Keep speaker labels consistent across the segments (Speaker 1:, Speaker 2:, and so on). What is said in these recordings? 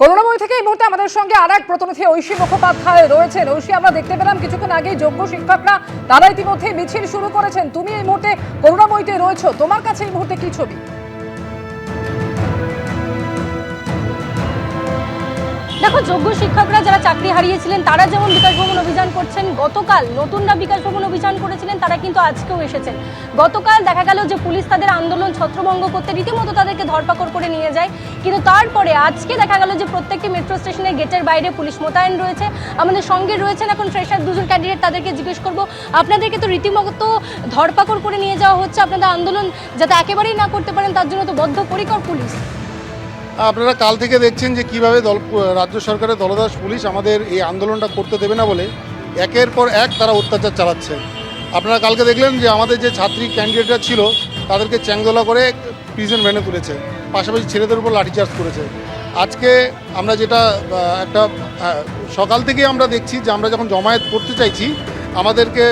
Speaker 1: করুণাময়ী থেকে এই মুহূর্তে আমাদের সঙ্গে আর এক প্রতিনিধি ঐশী মুখোপাধ্যায় রয়েছেন। ঐশী, আমরা দেখতে পেলাম কিছুক্ষণ আগে যোগ্য শিক্ষকরা, তারা ইতিমধ্যে মিছিল শুরু করেছেন। তুমি এই মুহূর্তে করুণাময়ীতে রয়েছো। তোমার কাছে এই মুহূর্তে কি ছবি?
Speaker 2: দেখো, যোগ্য শিক্ষকরা যারা চাকরি হারিয়েছিলেন, তারা যেমন বিকাশ ভবন অভিযান করছেন, গতকাল নতুনরা বিকাশ ভবন অভিযান করেছিলেন, তারা কিন্তু আজকেও এসেছেন। গতকাল দেখা গেল যে পুলিশ তাদের আন্দোলন ছত্রভঙ্গ করতে রীতিমতো তাদেরকে ধরপাকড় করে নিয়ে যায়। কিন্তু তারপরে আজকে দেখা গেল যে প্রত্যেকটি মেট্রো স্টেশনের গেটের বাইরে পুলিশ মোতায়েন রয়েছে। আমাদের সঙ্গে রয়েছেন এখন ফ্রেশার দুজন ক্যান্ডিডেট তাদেরকে জিজ্ঞেস করব, আপনাদেরকে তো রীতিমতো ধরপাকড় করে নিয়ে যাওয়া হচ্ছে, আপনাদের আন্দোলন যাতে একেবারেই না করতে পারেন, তার জন্য তো বদ্ধ পরিকর পুলিশ।
Speaker 3: আপনারা কাল থেকে দেখছেন যে কীভাবে দল, রাজ্য সরকারের দলদাস পুলিশ আমাদের এই আন্দোলনটা করতে দেবে না বলে একের পর এক তারা অত্যাচার চালাচ্ছে আপনারা কালকে দেখলেন যে আমাদের যে ছাত্রী ক্যান্ডিডেটরা ছিল, তাদেরকে চ্যাংদোলা করে প্রিজন ভ্যানে তুলেছে। পাশাপাশি ছেলেদের উপর লাঠিচার্জ করেছে। আজকে আমরা যেটা একটা সকাল থেকেই আমরা দেখছি যে আমরা যখন জমায়েত করতে চাইছি, আমাদেরকে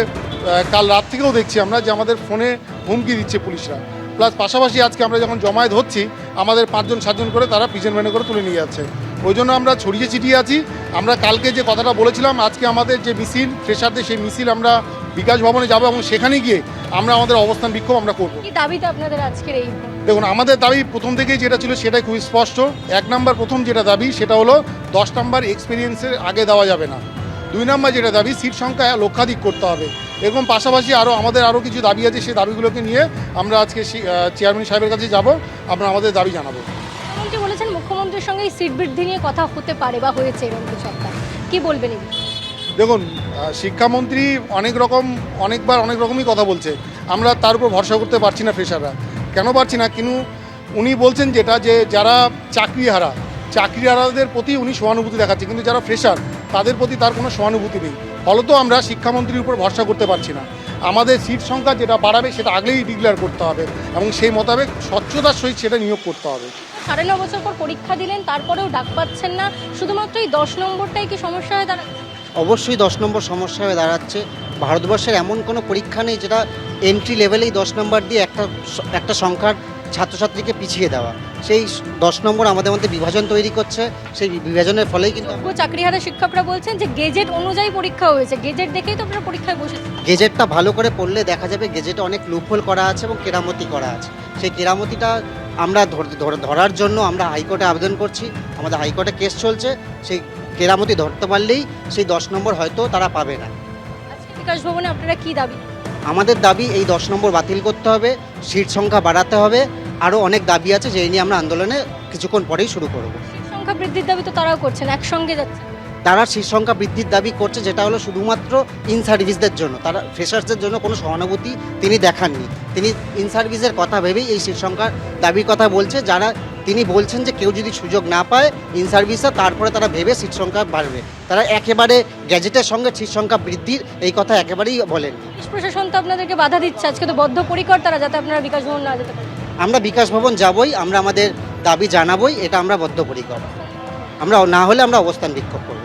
Speaker 3: কাল রাত থেকেও দেখছি আমরা যে আমাদের ফোনে হুমকি দিচ্ছে পুলিশরা। প্লাস পাশাপাশি আজকে আমরা যখন জমায়েত হচ্ছি আমাদের পাঁচজন সাতজন করে তারা পিছন ভ্যানে করে তুলে নিয়ে যাচ্ছে। ওই জন্য আমরা ছড়িয়ে ছিটিয়ে আছি। আমরা কালকে যে কথাটা বলেছিলাম আজকে আমাদের যে মিছিল ফ্রেশারদের সেই মিছিল আমরা বিকাশ ভবনে যাব এবং সেখানে গিয়ে আমরা আমাদের অবস্থান বিক্ষোভ আমরা করব।
Speaker 2: কি আপনাদের আজকের এই?
Speaker 3: দেখুন আমাদের দাবি প্রথম থেকেই যেটা ছিল সেটাই খুবই স্পষ্ট। এক নাম্বার প্রথম যেটা দাবি সেটা হলো দশ নাম্বার এক্সপিরিয়েন্সের আগে দেওয়া যাবে না। দুই নাম্বার যেটা দাবি সিট সংখ্যা লক্ষাধিক করতে হবে। এরকম পাশাপাশি আরও আমাদের আরও কিছু দাবি আছে সেই দাবিগুলোকে নিয়ে আমরা আজকে চেয়ারম্যান সাহেবের কাছে যাব আমরা আমাদের দাবি জানাব।
Speaker 2: মুখ্যমন্ত্রী বলেছেন মুখ্যমন্ত্রীর সঙ্গে এই সিট বৃদ্ধি নিয়ে কথা হতে পারে বা হয়েছে এরকম কিছু একটা। কি বলবেন
Speaker 3: দেখুন শিক্ষামন্ত্রী অনেক রকম অনেকবার অনেক রকমই কথা বলছে। আমরা তার উপর ভরসা করতে পারছি না ফ্রেশাররা কেন পারছি না? কিন্তু উনি বলছেন যেটা যে যারা চাকরি হারা চাকরি হারাদের প্রতি উনি সহানুভূতি দেখাচ্ছে। কিন্তু যারা ফ্রেশার তাদের প্রতি তার কোনো সহানুভূতি নেই। ফলত আমরা শিক্ষামন্ত্রীর উপর ভরসা করতে পারছি না। আমাদের সিট সংখ্যা যেটা বাড়াবে সেটা আগলেই ডিক্লেয়ার করতে হবে এবং সেই মোতাবেক স্বচ্ছতার সহিত সেটা নিয়োগ করতে হবে।
Speaker 2: সাড়ে ন বছর পর পরীক্ষা দিলেন তারপরেও ডাক পাচ্ছেন না। শুধুমাত্র এই দশ নম্বরটাই কি সমস্যা হয়ে তারা
Speaker 4: অবশ্যই দশ নম্বর সমস্যা হয়ে দাঁড়াচ্ছে। ভারতবর্ষের এমন কোনো পরীক্ষা নেই যেটা এন্ট্রি লেভেলেই দশ নম্বর দিয়ে একটা একটা সংখ্যার ছাত্রছাত্রীকে পিছিয়ে দেওয়া। সেই দশ নম্বর আমাদের মধ্যে বিভাজন তৈরি করছে। সেই বিভাজনের ফলেই কিন্তু
Speaker 2: চাকরিহারা শিক্ষকরা বলছেন যে গেজেট অনুযায়ী পরীক্ষা হয়েছে। গেজেট দেখেই তো আপনারা পরীক্ষায় বসেছেন
Speaker 4: গেজেটটা ভালো করে পড়লে দেখা যাবে গেজেটে অনেক লুপহোল করা আছে এবং কেরামতি করা আছে। সেই কেরামতিটা আমরা ধর- ধর- ধরার জন্য আমরা হাইকোর্টে আবেদন করছি। আমাদের হাইকোর্টে কেস চলছে। সেই কেরামতি ধরতে পারলেই সেই দশ নম্বর হয়তো তারা পাবে না।
Speaker 2: বিকাশ ভবনে আপনারা কি দাবি?
Speaker 4: আমাদের দাবি এই দশ নম্বর বাতিল করতে হবে। সিট সংখ্যা বাড়াতে হবে। আরও অনেক দাবি আছে যে নিয়ে আমরা আন্দোলনে কিছুক্ষণ পরেই শুরু করব।
Speaker 2: সংখ্যা বৃদ্ধির দাবি তো তারাও করছেন একসঙ্গে যাচ্ছে।
Speaker 4: তারা সিট সংখ্যা বৃদ্ধির দাবি করছে যেটা হলো শুধুমাত্র ইন সার্ভিসদের জন্য। তারা ফ্রেশার্সদের জন্য কোনো সহানুভূতি তিনি দেখাননি। তিনি ইন সার্ভিসের কথা ভেবেই এই সিট সংখ্যার দাবির কথা বলছে। যারা তিনি বলছেন যে কেউ যদি সুযোগ না পায় ইন সার্ভিসে তারপরে তারা ভেবে সিট সংখ্যা বাড়বে। তারা একেবারে গ্যাজেটের সঙ্গে সিট সংখ্যা বৃদ্ধির এই কথা একেবারেই
Speaker 2: বলেন প্রশাসন তো আপনাদেরকে বাধা দিচ্ছে। আজকে তো বদ্ধ পরিকর তারা যাতে আপনারা বিকাশ ভবন না যেতে
Speaker 4: আমরা বিকাশ ভবন যাবই, আমরা আমাদের দাবি জানাবই, এটা আমরা বদ্ধপরিকর। আমরা না হলে আমরা অবস্থান বিক্ষোভ করব।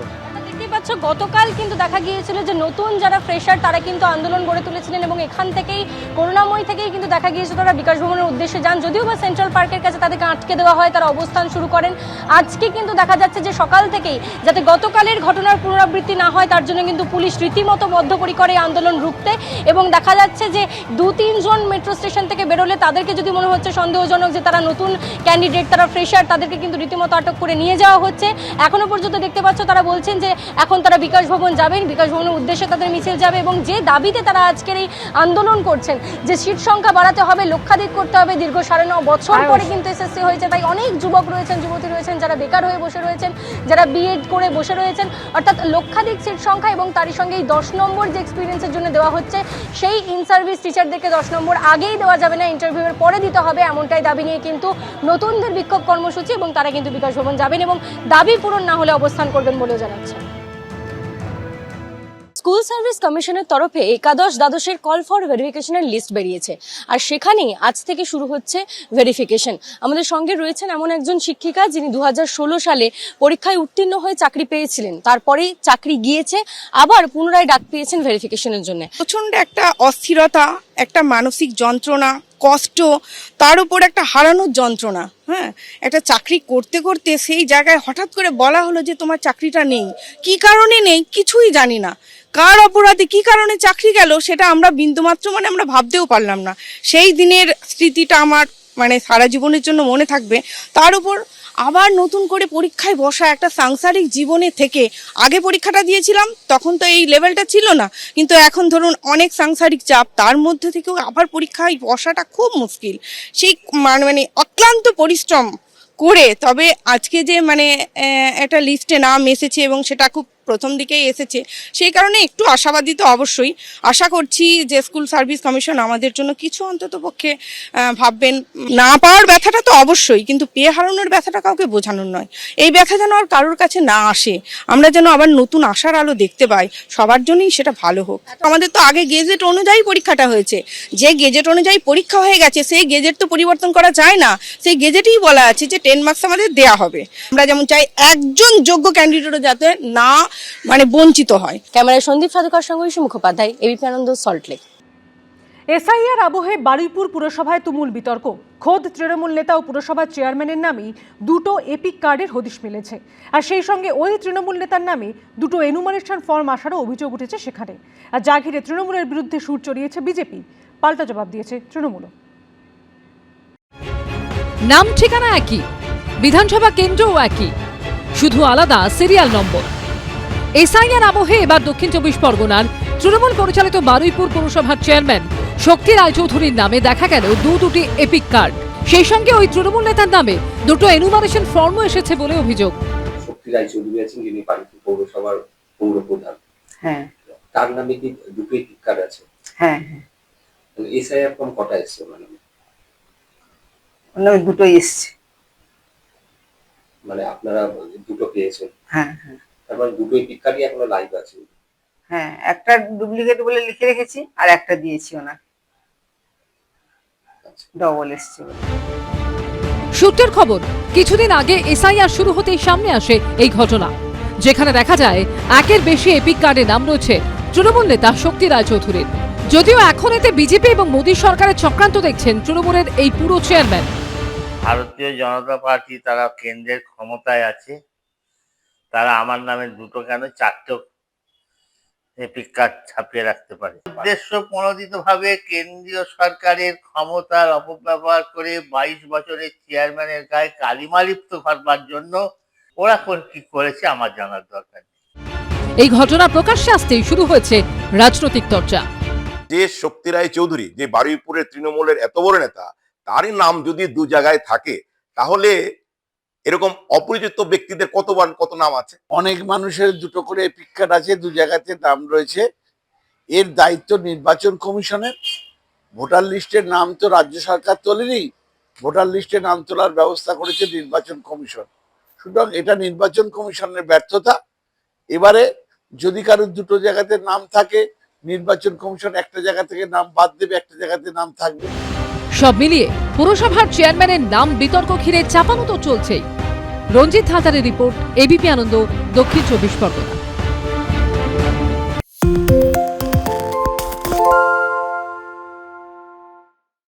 Speaker 2: পাচ্ছ গতকাল কিন্তু দেখা গিয়েছিল যে নতুন যারা ফ্রেশার তারা কিন্তু আন্দোলন গড়ে তুলেছিলেন এবং এখান থেকেই, করুণাময়ী থেকেই কিন্তু দেখা গিয়েছিল তারা বিকাশ ভবনের উদ্দেশ্যে যান। যদিও বা সেন্ট্রাল পার্কের কাছে তাদেরকে আটকে দেওয়া হয়, তারা অবস্থান শুরু করেন। আজকে কিন্তু দেখা যাচ্ছে যে সকাল থেকেই, যাতে গতকালের ঘটনার পুনরাবৃত্তি না হয়, তার জন্য কিন্তু পুলিশ রীতিমতো বদ্ধপরিকর এই আন্দোলন রুখতে এবং দেখা যাচ্ছে যে দু তিনজন মেট্রো স্টেশন থেকে বেরোলে তাদেরকে যদি মনে হচ্ছে সন্দেহজনক যে তারা নতুন ক্যান্ডিডেট তারা ফ্রেশার তাদেরকে কিন্তু রীতিমতো আটক করে নিয়ে যাওয়া হচ্ছে। এখনও পর্যন্ত দেখতে পাচ্ছ তারা বলছেন যে এখন তারা বিকাশ ভবন যাবেন বিকাশ ভবনের উদ্দেশ্যে তাদের মিছিল যাবে এবং যে দাবিতে তারা আজকের এই আন্দোলন করছেন যে সিট সংখ্যা বাড়াতে হবে লক্ষাধিক করতে হবে দীর্ঘ সাড়ে ন বছর পরে কিন্তু এসএসসি হয়েছে। তাই অনেক যুবক রয়েছেন যুবতী রয়েছেন যারা বেকার হয়ে বসে রয়েছেন যারা বিএড করে বসে রয়েছেন। অর্থাৎ লক্ষাধিক সিট সংখ্যা এবং তারই সঙ্গে এই দশ নম্বর যে এক্সপিরিয়েন্সের জন্য দেওয়া হচ্ছে সেই ইন সার্ভিস টিচারদেরকে দশ নম্বর আগেই দেওয়া যাবে না ইন্টারভিউয়ের পরে দিতে হবে এমনটাই দাবি নিয়ে কিন্তু নতুনদের বিক্ষোভ কর্মসূচি এবং তারা কিন্তু বিকাশ ভবন যাবেন এবং দাবি পূরণ না হলে অবস্থান করবেন বলেও জানাচ্ছে স্কুল সার্ভিস কমিশনের তরফে একাদশ দ্বাদশের কল ফর ভেরিফিকেশনের লিস্ট বেরিয়েছে। আর সেখানেই আজ থেকে শুরু হচ্ছে ভেরিফিকেশন। আমাদের সঙ্গে রয়েছেন এমন একজন শিক্ষিকা যিনি দু হাজার ষোলো সালে পরীক্ষায় উত্তীর্ণ হয়ে চাকরি পেয়েছিলেন। তারপরেই চাকরি গিয়েছে, আবার পুনরায় ডাক পেয়েছেন ভেরিফিকেশনের জন্য।
Speaker 5: প্রচণ্ড একটা অস্থিরতা, একটা মানসিক যন্ত্রণা, কষ্ট, তার উপর একটা হারানোর যন্ত্রণা হ্যাঁ? একটা চাকরি করতে করতে সেই জায়গায় হঠাৎ করে বলা হলো যে তোমার চাকরিটা নেই। কি কারণে নেই? কিছুই জানি না। কার অপরাধে কি কারণে চাকরি গেল সেটা আমরা বিন্দুমাত্র মানে আমরা ভাবতেও পারলাম না। সেই দিনের স্মৃতিটা আমার মানে সারা জীবনের জন্য মনে থাকবে। তার উপর আবার নতুন করে পরীক্ষায় বসা একটা সাংসারিক জীবনে থেকে আগে পরীক্ষাটা দিয়েছিলাম, তখন তো এই লেভেলটা ছিল না। কিন্তু এখন ধরুন অনেক সাংসারিক চাপ, তার মধ্যে থেকেও আবার পরীক্ষায় বসাটা খুব মুশকিল। সেই মানে মানে অক্লান্ত পরিশ্রম করে তবে আজকে যে মানে একটা লিস্টে নাম এসেছে এবং সেটা খুব প্রথম দিকেই এসেছে। সেই কারণে একটু আশাবাদী তো অবশ্যই। আশা করছি যে স্কুল সার্ভিস কমিশন আমাদের জন্য কিছু অন্তত পক্ষে ভাববেন। না পাওয়ার ব্যথাটা তো অবশ্যই, কিন্তু পেয়ে হারানোর ব্যথাটা কাউকে বোঝানোর নয়। এই ব্যথা যেন আর কারোর কাছে না আসে, আমরা যেন আবার নতুন আশার আলো দেখতে পাই, সবার জন্যই সেটা ভালো হোক। আমাদের তো আগে গেজেট অনুযায়ী পরীক্ষাটা হয়েছে। যে গেজেট অনুযায়ী পরীক্ষা হয়ে গেছে, সেই গেজেট তো পরিবর্তন করা যায় না। সেই গেজেটেই বলা আছে যে টেন মার্কস আমাদের দেয়া হবে। আমরা যেমন চাই একজন যোগ্য ক্যান্ডিডেটও যাতে না মানে বঞ্চিত হয়।
Speaker 2: ক্যামেরায় সন্দীপ সাধুকার সঙ্গে Mukhopadhyay ABP Ananda Salt Lake
Speaker 1: SIR আবহে বারুইপুর পুরসভায় তুমুল বিতর্ক। খোদ তৃণমূল নেতা ও পুরসভার চেয়ারম্যানের নামেই দুটো এপিক কার্ডের হদিশ মিলেছে। আর সেই সঙ্গে ওই তৃণমূল নেতার নামে দুটো এনুমারেশন ফর্ম আসারও অভিযোগ উঠেছে সেখানে। আর যা ঘিরে তৃণমূলের বিরুদ্ধে সুর চড়িয়েছে বিজেপি। পাল্টা জবাব দিয়েছে তৃণমূলও।
Speaker 6: নাম ঠিকানা একই বিধানসভা কেন্দ্রও একই। শুধু আলাদা সিরিয়াল নম্বর। এসআইআর আবহে এবার দক্ষিণ চব্বিশ পরগনার। তৃণমূল পরিচালিত বারুইপুর পৌরসভার চেয়ারম্যান শক্তি রায়চৌধুরীর নামে দেখা গেল দু দুটি এপিক কার্ড। সেই সঙ্গে ওই তৃণমূল নেতার নামে দুটো এনুমারেশন ফর্মও এসেছে বলে অভিযোগ।
Speaker 7: শক্তি রায়চৌধুরী আছেন যিনি বাড়িপুর পৌরসভার পৌর প্রধান
Speaker 8: হ্যাঁ।
Speaker 7: তার নামে কি দুটোই টিকার আছে?
Speaker 8: হ্যাঁ হ্যাঁ।
Speaker 7: এসআইআর ফর্ম কটা এসছে মানে
Speaker 8: দুটোই এসছে।
Speaker 7: মানে আপনারা দুটো পেয়েছেন।
Speaker 8: হ্যাঁ হ্যাঁ।
Speaker 7: তারপর দুটোই টিকারই এখনও লাইভ আছে।
Speaker 8: হ্যাঁ একটা ডুপ্লিকেট বলে লিখে রেখেছি আর একটা দিয়েছি ওনাকে। ডবল এসছে
Speaker 6: সূত্রের খবর কিছুদিন আগে এসআইআর শুরু হতেই সামনে আসে এই ঘটনা যেখানে দেখা যায় একের বেশি এপিক কার্ডে নাম রয়েছে তৃণমূল নেতা শক্তি রায়চৌধুরীর। যদিও এখন এতে বিজেপি এবং মোদী সরকারের চক্রান্ত দেখছেন তৃণমূলের এই পুরো চেয়ারম্যান
Speaker 9: ভারতীয় জনতা পার্টি তারা কেন্দ্রের ক্ষমতায় আছে তারা আমার নামে দুটো কেন চারটে এপিক কার্ড ছাপিয়ে রাখতে পারে উদ্দেশ্য প্রণোদিত ভাবে কেন্দ্রীয় সরকারের ক্ষমতার অপব্যবহার করে বাইশ বছরের চেয়ারম্যানের গায়ে কালিমা লিপ্ত করবার জন্য ওরা কোন- কি করেছে আমার জানার দরকার নেই।
Speaker 6: এই ঘটনা প্রকাশ্যে আসতেই শুরু হয়েছে রাজনৈতিক চর্চা
Speaker 10: যে শক্তি রায় চৌধুরী যে বারুইপুরের তৃণমূলের এত বড় নেতা তারই নাম যদি দু জায়গায় থাকে তাহলে এরকম অপরিচিত ব্যক্তিদের কতবার কত নাম আছে?
Speaker 11: অনেক মানুষের দুটো করে এপিক কার্ড আছে, দু জায়গাতে নাম রয়েছে। এর দায়িত্ব নির্বাচন কমিশনের। ভোটার লিস্টের নাম তো রাজ্য সরকার তোলেনি। ভোটার লিস্টে নাম তোলার ব্যবস্থা করেছে নির্বাচন কমিশন। সুতরাং এটা নির্বাচন কমিশনের ব্যর্থতা। এবারে যদি কারোর দুটো জায়গাতে নাম থাকে, নির্বাচন কমিশন একটা জায়গা থেকে নাম বাদ দেবে, একটা জায়গাতে নাম থাকবে।
Speaker 6: সব মিলিয়ে পুরসভার চেয়ারম্যানের নাম বিতর্ক ঘিরে চাপানো তো চলছেই। রঞ্জিত হাজারের রিপোর্ট এবিপি আনন্দ, দক্ষিণ চব্বিশ পরগনা।